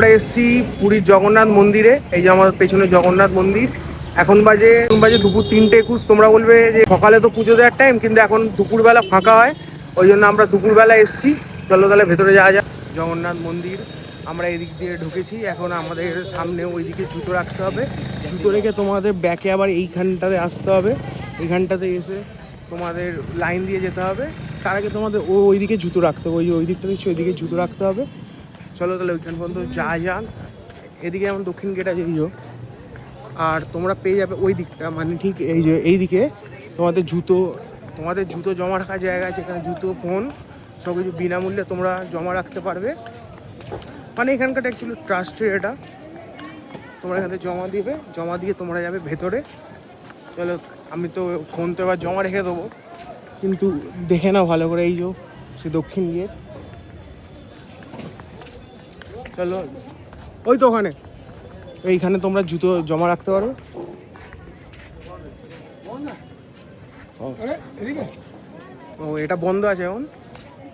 আমরা এসেছি পুরীর জগন্নাথ মন্দিরে, এই যে আমার পেছনে জগন্নাথ মন্দির। এখন বাজে বাজে দুপুর তিনটে একুশ, তোমরা বলবে যে সকালে তো পুজো দেওয়ার টাইম কিন্তু এখন দুপুরবেলা ফাঁকা হয়, ওই জন্য আমরা দুপুরবেলা এসেছি। চলো তাহলে ভেতরে যাওয়া যাক। জগন্নাথ মন্দির, আমরা এদিক দিয়ে ঢুকেছি, এখন আমাদের সামনে ওইদিকে জুতো রাখতে হবে। জুতো রেখে তোমাদের ব্যাকে আবার এইখানটাতে আসতে হবে। এইখানটাতে এসে তোমাদের লাইন দিয়ে যেতে হবে। তার আগে তোমাদের ও ওইদিকে জুতো রাখতে হবে, ওই ওই দিকটা দিচ্ছি ওইদিকে জুতো রাখতে হবে। চলো তাহলে ওইখান পর্যন্ত যা যান এদিকে যেমন দক্ষিণ গেট আছে। আর তোমরা পেয়ে যাবে ওই দিকটা মানে ঠিক এই যে এই দিকে তোমাদের জুতো তোমাদের জুতো জমা রাখার জায়গা আছে, এখানে জুতো, ফোন সব কিছু বিনামূল্যে তোমরা জমা রাখতে পারবে। মানে এখানকার অ্যাকচুয়ালি ট্রাস্টের এটা। তোমরা এখানে জমা দিবে, জমা দিয়ে তোমরা যাবে ভেতরে। চলো আমি তো ফোন তো এবার জমা রেখে দেবো। কিন্তু দেখে নাও ভালো করে, এই যে, সে দক্ষিণ গেট চলো ওই তো ওখানে। এইখানে তোমরা জুতো জমা রাখতে পারো। ও। এটা বন্ধ আছে এখন।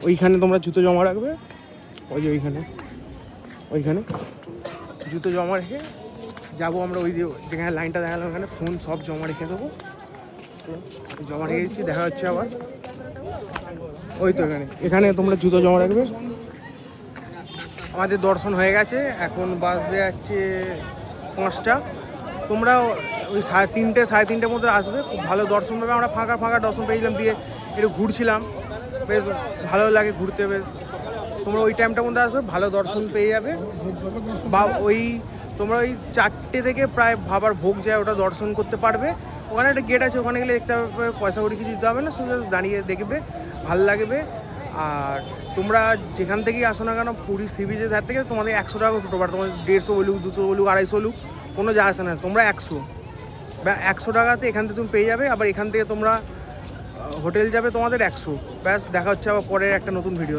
ওইখানে তোমরা জুতো জমা রাখবে। ওই যে ওইখানে। ওইখানে। জুতো জমা রেখে যাব আমরা ওই যেখানে লাইনটা দেখালাম ওখানে, ফোন সব জমা রেখে দেবো। জমা রেখে দিচ্ছি, দেখা হচ্ছে আবার। ওই তো এখানে। এখানে তোমরা জুতো জমা রাখবে। আমাদের দর্শন হয়ে গেছে। এখন বাজতে যাচ্ছে পাঁচটা। তোমরা ওই সাড়ে তিনটে, সাড়ে তিনটের মধ্যে আসবে। খুব ভালো দর্শন পাবে। আমরা ফাঁকা ফাঁকা দর্শন পেয়েছিলাম দিয়ে একটু ঘুরছিলাম। বেশ ভালো লাগে ঘুরতে, বেশ। তোমরা ওই টাইমটার মধ্যে আসবে, ভালো দর্শন পেয়ে যাবে। বা ওই তোমরা ওই চারটে থেকে প্রায় ভাবার ভোগ যায়, ওটা দর্শন করতে পারবে। ওখানে একটা গেট আছে, ওখানে গেলে দেখতে হবে পয়সা করি কিছু দিতে হবে না শুধু দাঁড়িয়ে দেখবে, ভালো লাগবে। আর তোমরা যেখান থেকেই আসো না কেন, পুরী সি বিচের ধার থেকে তোমাদের একশো টাকা টোটো ভাড়া তোমাদের দেড়শো বলুক, দুশো বলুক, আড়াইশো বলুক, কোনো যা আসে না, তোমরা একশো। একশো টাকাতে এখান থেকে তুমি পেয়ে যাবে, আবার এখান থেকে তোমরা হোটেল যাবে তোমাদের একশো। ব্যাস, দেখা হচ্ছে আবার পরের একটা নতুন ভিডিও